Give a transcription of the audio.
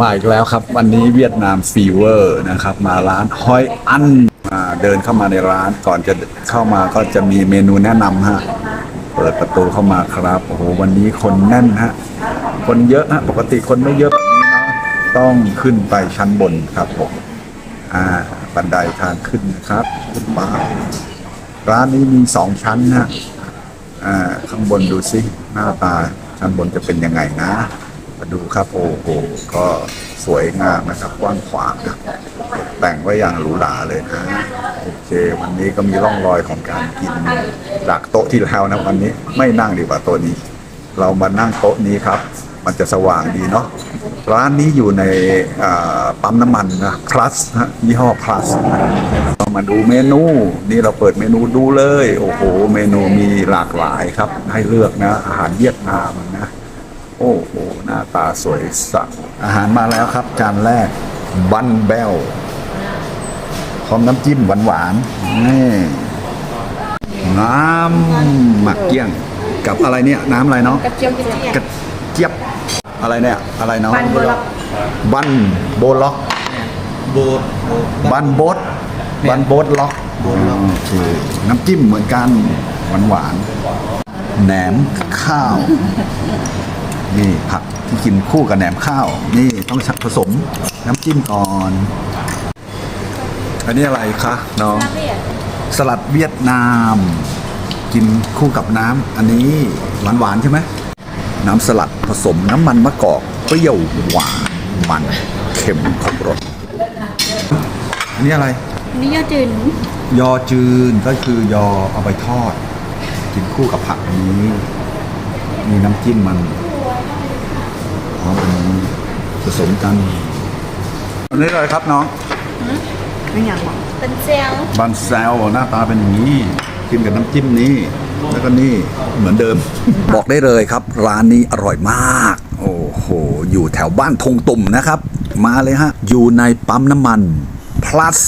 มาอีกแล้วครับ วันนี้เวียดนามฟีเวอร์นะครับ มาร้านฮอยอันมาเดินเข้ามาในร้านก่อนจะเข้ามาก็จะมีเมนูแนะนำฮะเปิดประตูเข้ามาครับโอ้โหวันนี้คนแน่นฮะคนเยอะฮะปกติคนไม่เยอะแบบนี้เนาะต้องขึ้นไปชั้นบนครับผมอ่าบันไดทางขึ้นนะครับขึ้นมาร้านนี้มีสองชั้นฮะอ่าข้างบนดูสิหน้าตาชั้นบนจะเป็นยังไงนะ มาดูครับโอ้โหก็สวยงามนะครับกว้างขวางนะแต่งไว้อย่างหรูหราเลยนะโอเค วันนี้ก็มีร่องรอยของการกินจากโต๊ะที่แล้วนะวันนี้ไม่นั่งดีกว่าโต๊ะนี้ เรามานั่งโต๊ะนี้ครับ มันจะสว่างดีเนาะร้านนี้อยู่ในปั๊มน้ำมันนะ plus ฮะยี่ห้อ plus เรามาดูเมนู นี่เราเปิดเมนูดูเลย โอ้โห เมนูมีหลากหลายครับ ให้เลือกนะ อาหารเวียดนามนะ โอ้โหหน้าตาสวยสักอาหารมาแล้วครับ จานแรก บันเบลพร้อมน้ำจิ้มหวานๆนี่น้ำหมักเกี้ยง กับอะไรเนี่ย น้ำอะไรเนาะกระเจี๊ยบกระเจี๊ยบกระเจี๊ยบอะไรเนี่ยอะไรเนาะบันโบล็อกบันโบล็อกโบดบันโบดบันโบดล็อกโอเคน้ำจิ้มเหมือนกันหวานหวานๆแหนมข้าว นี่ผักที่กินคู่กับแหนมข้าว นี่ต้องผสมน้ำจิ้มก่อน อันนี้อะไรคะน้องสลัดเวียดนาม กินคู่กับน้ำอันนี้หวานหวานๆใช่ไหมน้ำสลัดผสมน้ำมันมะกอกเปรี้ยวหวานมันเค็มครบรสอันนี้อะไรนี่ยอดจืนยอจืนก็คือยอเอาไปทอด กินคู่กับผักนี้ มีน้ำจิ้มมันพร้อมกันนี้ผ สมกันอันนี้อะไรครับน้องไม่อยากบอกเป็นเซลบันแซลหน้าตาเป็นอย่างนี้กินกับน้ำจิ้มนี้ แล้วก็นี่เหมือนเดิม บอกได้เลยครับ ร้านนี้อร่อยมาก โอ้โห อยู่แถวบ้านทงตุ่มนะครับ มาเลยฮะ อยู่ในปั๊มน้ำมัน plus